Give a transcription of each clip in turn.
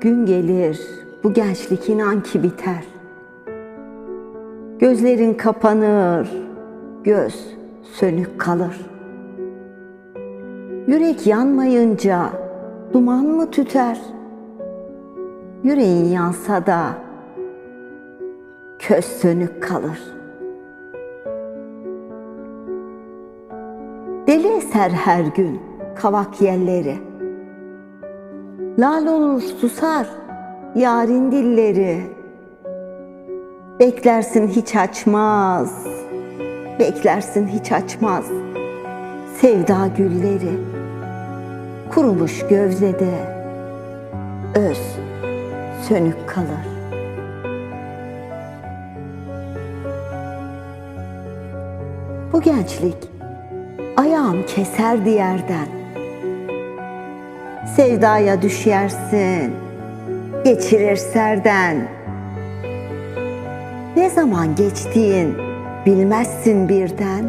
Gün gelir, bu gençlik inan ki biter. Gözlerin kapanır, göz sönük kalır. Yürek yanmayınca duman mı tüter? Yüreğin yansa da köz sönük kalır. Deli eser her gün kavak yelleri. Lal olur susar yarın dilleri. Beklersin hiç açmaz, beklersin hiç açmaz. Sevda gülleri kurumuş gövdede öz sönük kalır. Bu gençlik ayağım keserdi yerden. Sevdaya düşersin, geçirir serden. Ne zaman geçtiğin bilmezsin birden.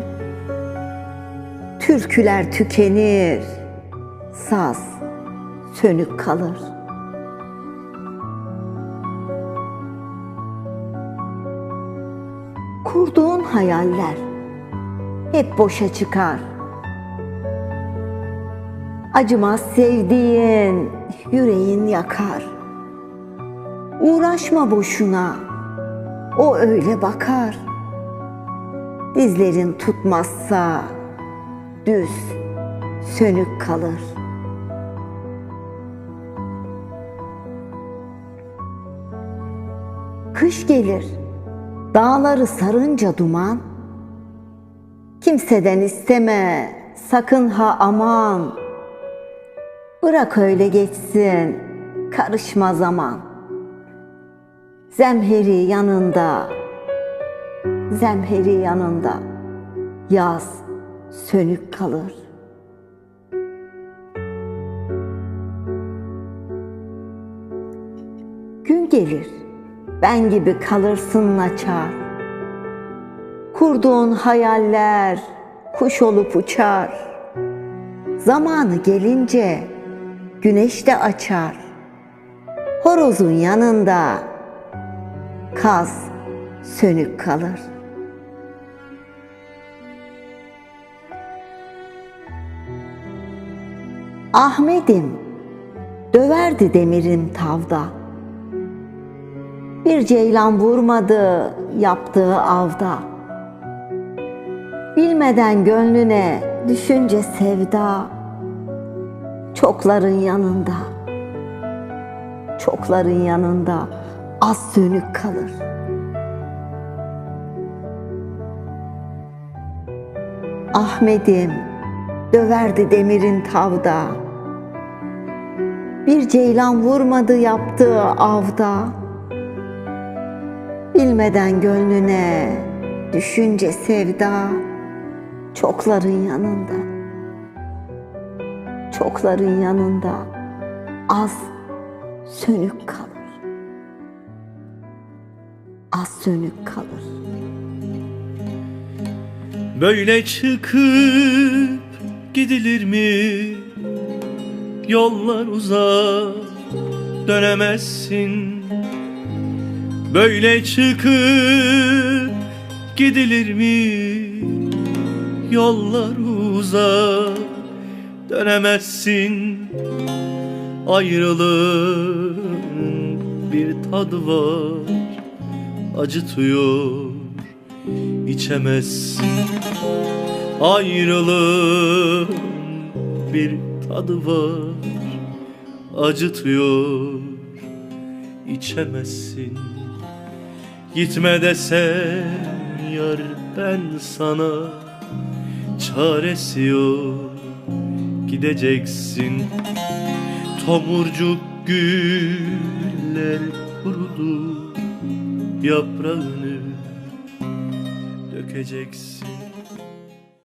Türküler tükenir, saz sönük kalır. Kurduğun hayaller hep boşa çıkar. Acımaz sevdiğin, yüreğin yakar. Uğraşma boşuna, o öyle bakar. Dizlerin tutmazsa düz, sönük kalır. Kış gelir, dağları sarınca duman. Kimseden isteme, sakın ha aman. Bırak öyle geçsin, karışma zaman. Zemheri yanında, zemheri yanında. Yaz sönük kalır. Gün gelir, ben gibi kalırsın naçar. Kurduğun hayaller kuş olup uçar. Zamanı gelince güneş de açar. Horozun yanında kaz sönük kalır. Ahmet'im döverdi demirin tavda. Bir ceylan vurmadı yaptığı avda. Bilmeden gönlüne düşünce sevda. Çokların yanında Çokların yanında az sönük kalır. Ahmet'im döverdi demirin tavda. Bir ceylan vurmadı yaptığı avda Bilmeden gönlüne düşünce sevda çokların yanında. Çokların yanında az sönük kalır. Az sönük kalır. Böyle çıkıp gidilir mi? Yollar uzak dönemezsin Böyle çıkıp gidilir mi? Yollar uzak dönemezsin. Ayrılığın bir tadı var Acıtıyor içemezsin. Ayrılığın bir tadı var Acıtıyor içemezsin Gitme desem yar ben sana Çaresi yok gideceksin. Tomurcuk güller kurudu Yaprağını dökeceksin